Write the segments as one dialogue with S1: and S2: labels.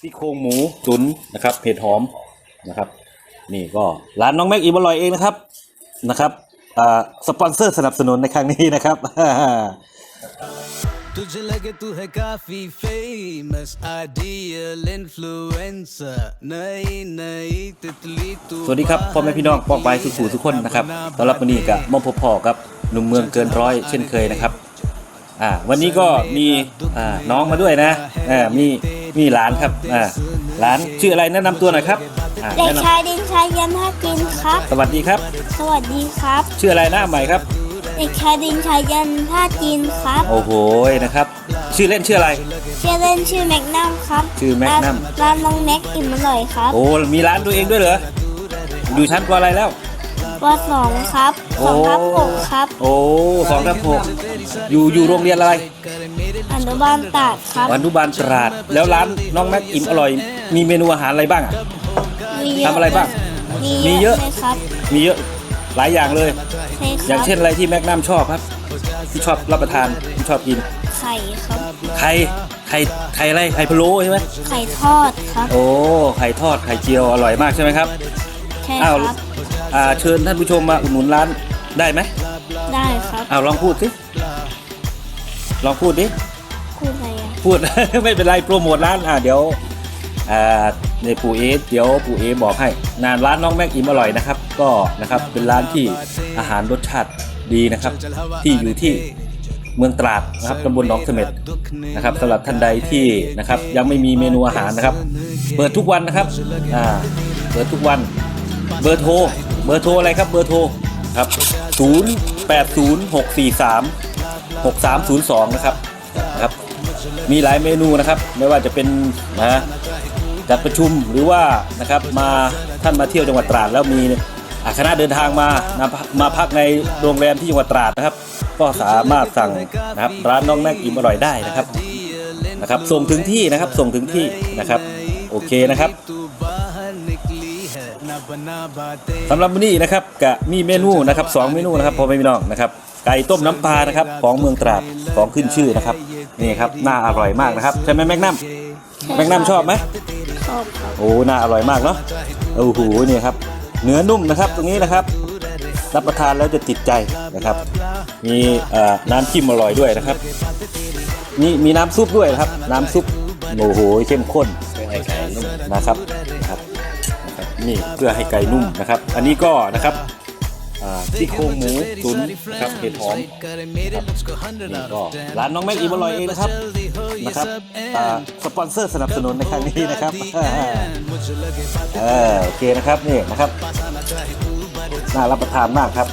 S1: ซี่โครงหมูตุ๋นนะครับเผ็ดหอมนะครับ นี่ก็ร้านน้องแม็กอิมอร่อยเองนะครับนะครับอ่าสปอนเซอร์สนับสนุนในครั้งนี้นะครับ
S2: तुझे लगे तू है काफी फेमस आइडियल इन्फ्लुएंसर नई नई तितली तू
S1: สวัสดีครับพ่อแม่พี่น้องป้องไปสุขูทุกคนนะครับต้อนรับวันนี้กับมอพอพอกับหนุ่มเมืองเกินร้อยเช่นเคยนะครับอ่าวันนี้ก็มีอ่าน้องมาด้วยนะอ่ามี มีหลานครับอ่าหลานชื่ออะไรแนะนำตัวหน่อยครับอ่า
S3: เด็ก
S1: แนะน
S3: ชายดินชายยันท่ากินครับำ
S1: สวัสดีครับ
S3: สวัสดีครับ
S1: ชื่ออะไรหน้าใหม่ครับ
S3: เด็กชายดินชายยันท่าจีนครับ
S1: โอ้โหนะครับ ชื่อเล่นชื่ออะไร
S3: ชื่อเล่นชื่อแมกนัมครับ
S1: ชื่อแมกนัม
S3: ร้านร้านน้องแม็กอิ่มอร่อยครับ
S1: โอ้ มีร้านตัวเองด้วยเหรอ อยู่ชั้นปอะไรแล้ว
S3: วสองครับ
S1: โอ้
S3: สองทับหกครับ
S1: โอ้สองทับหกอยู่อยู่โรงเรียนอะไร
S3: อนุบาลตราดครับ
S1: อนุบาลตราด แล้วร้านน้องแม็กอิ่มอร่อย มีเมนูอาหารอะไรบ้างอะ
S3: มีเยอะ
S1: ทำอะไรบ้าง
S3: มี
S1: มีเย
S3: เย
S1: อะ
S3: อะเลยครับ
S1: มีเยอะหลายอย่างเลย
S3: ใช่ค
S1: อย่า
S3: รั
S1: ง
S3: บ
S1: เช่นอะไรที่แม็กนัมชอบครับ ที่ชอบรับประทานที่ชอบกิน
S3: ไข่ครับ
S1: ไข่ไข่ไข่อะไรไข่พะโล้ใช่ไหม
S3: ไข่ทอดครับ
S1: โอ้ไข่ทอดไข่เจียวอร่อยมากใช่ไหมครับ
S3: ใช่
S1: อ้าว
S3: ครับ
S1: อ่าเชิญท่านผู้ชมมาอุดหนุนร้านได้ไหม
S3: ได้ครับ
S1: อ้าวลองพูดสิลองพูดดิ
S3: พูดอะไรอะ
S1: พูด ไม่เป็นไรโปรโมทร้านอ่าเดี๋ยวอ่าในปู่เอเดี๋ยวปู่เอบอกให้นานร้านน้องแม็กอิ่มอร่อยนะครับ ก็นะครับเป็นร้านที่อาหารรสชาติดีนะครับ ที่อยู่ที่เมืองตราดนะครับตำบลหนองเสม็ดนะครับสำหรับท่านใดที่นะครับ ยังไม่มีเมนูอาหารนะครับ เปิดทุกวันนะครับอ่าเปิดทุกวันเบอร์โทร เบอร์โทรอะไรครับเบอร์โทรครับ 0 8 0 6 4 3 6302 นะครับนะครับ มีหลายเมนูนะครับ ไม่ว่าจะเป็นนะจัดประชุมหรือว่านะครับมาท่านมาเที่ยวจังหวัดตราดแล้วมีอะคณะเดินทางมานะมาพักในโรงแรมที่จังหวัดตราดนะครับ ก็สามารถสั่งนะครับร้านน้องแม็กอิ่มอร่อยได้นะครับนะครับ ส่งถึงที่นะครับส่งถึงที่นะครับ โอเคนะครับ สำหรับวันนี้นะครับกะมีเมนูนะครับสองเมนูนะครับพ่อแม่พี่น้องนะครับไก่ต้มน้ำปลานะครับของเมืองตราดของขึ้นชื่อนะครับนี่ครับน่าอร่อยมากนะครับใช่ไหมแม็กนัมแม็กนัมชอบไหม
S3: ชอบครับ
S1: โอ้น่าอร่อยมากเนาะโอ้โหนี่ครับเนื้อนุ่มนะครับตรงนี้นะครับ รับประทานแล้วจะติดใจนะครับ มีเอ่อน้ำจิ้มอร่อยด้วยนะครับนี่มีน้ำซุปด้วยนะครับ น้ำซุปโอ้โหเข้มข้นนะครับนะครับ นี่เพื่อให้ไก่นุ่มนะครับ อันนี้ก็นะครับซี่โครงหมูตุ๋นนะครับเห็ดหอม
S2: ครับ
S1: นี่ก็ร้านน้องแม็กอีบอลอยเองนะครับนะครับสปอนเซอร์สนับสนุนในครั้งนี้นะครับเออโอเคนะครับนี่นะครับน่ารับประทานมากครับ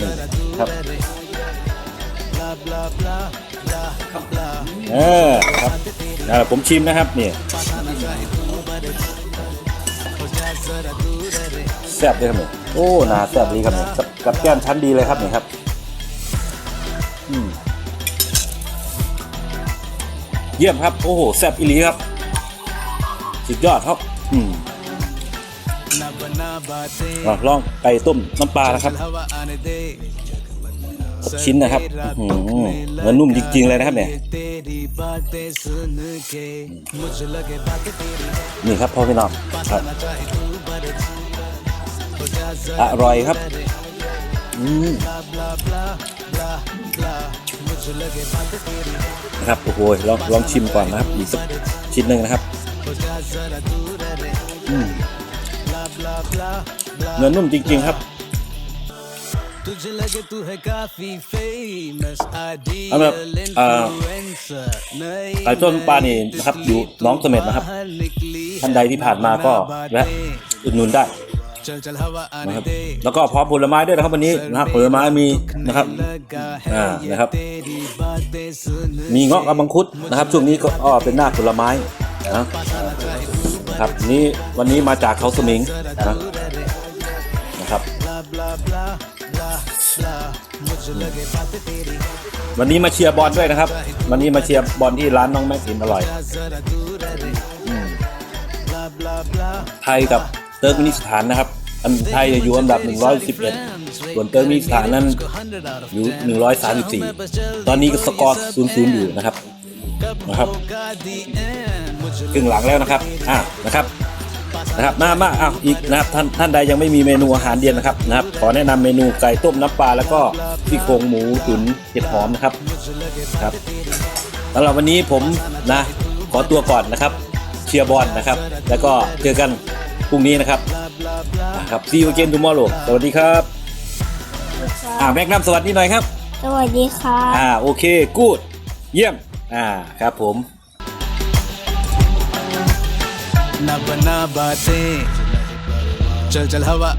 S1: นี่ครับเออครับนะผมชิมนะครับนี่ แซ่บเลยครับเนี่ยโอ้หนาแซ่บดีครับเนี่ยกับแก้มชั้นดีเลยครับเนี่ยครับเยี่ยมครับ โอ้โหแซ่บอีหลีครับ สุดยอดครับ อืมลองไก่ต้มน้ำปลานะครับ ชิ้นนะครับเนื้อนุ่มจริงๆเลยนะครับเนี่ยนี่ครับพ่อพี่น้องครับ อร่อยครับ อืมนะครับโอ้โหลองลองชิมก่อนนะครับ อีกสักชิ้นหนึ่งนะครับเนื้อนุ่มจริง ๆ ครับเอาแบบไก่ต้นปลานี่นะครับอยู่น้องเสม็ดนะครับท่านใดที่ผ่านมาก็แวะอุดหนุนได้ นะครับแล้วก็พร้อมผลไม้ด้วยนะครับวันนี้นะคผลไม้มีนะครับอ่านะครับ มีเงาะกับมังคุดนะครับ ช่วงนี้ก็เป็นหน้าผลไม้นะครับนี่วันนี้มาจากเขาสมิงนะนะครับวันนี้มาเชียร์บอลด้วยนะครับ วันนี้มาเชียร์บอลที่ร้านน้องแม็กซินอร่อยไทยกับ เติร์กมินิสถานนะครับ อันไทยอยู่อันดับ 111 ส่วนเติร์กมินิสถานนั้นอยู่ 134 ตอนนี้ก็สกอร์ศูนย์ศูนย์อยู่นะครับนะครับครึ่งหลังแล้วนะครับอ่านะครับนะครับมามาอ้าอีกนะครับท่านท่านใดยังไม่มีเมนูอาหารเย็นนะครับนะครับ ขอแนะนำเมนูไก่ต้มน้ำปลาแล้วก็ที่โครงหมูตุ๋นเห็ดหอมนะครับครับสำหรับวันนี้ผมนะขอตัวก่อนนะครับ เชียร์บอลนะครับ แล้วก็เจอกัน พรุ่งนี้นะครับครับซีอูเกนทูมอร์โลสวัสดีครับอ่าแม็กนัมสวัสดีหน่อยครับ
S3: สวัสดีครับ
S1: อ่าโอเคกูดเยี่ยมอ่าครับผม
S2: न बना बातें चल चल हवा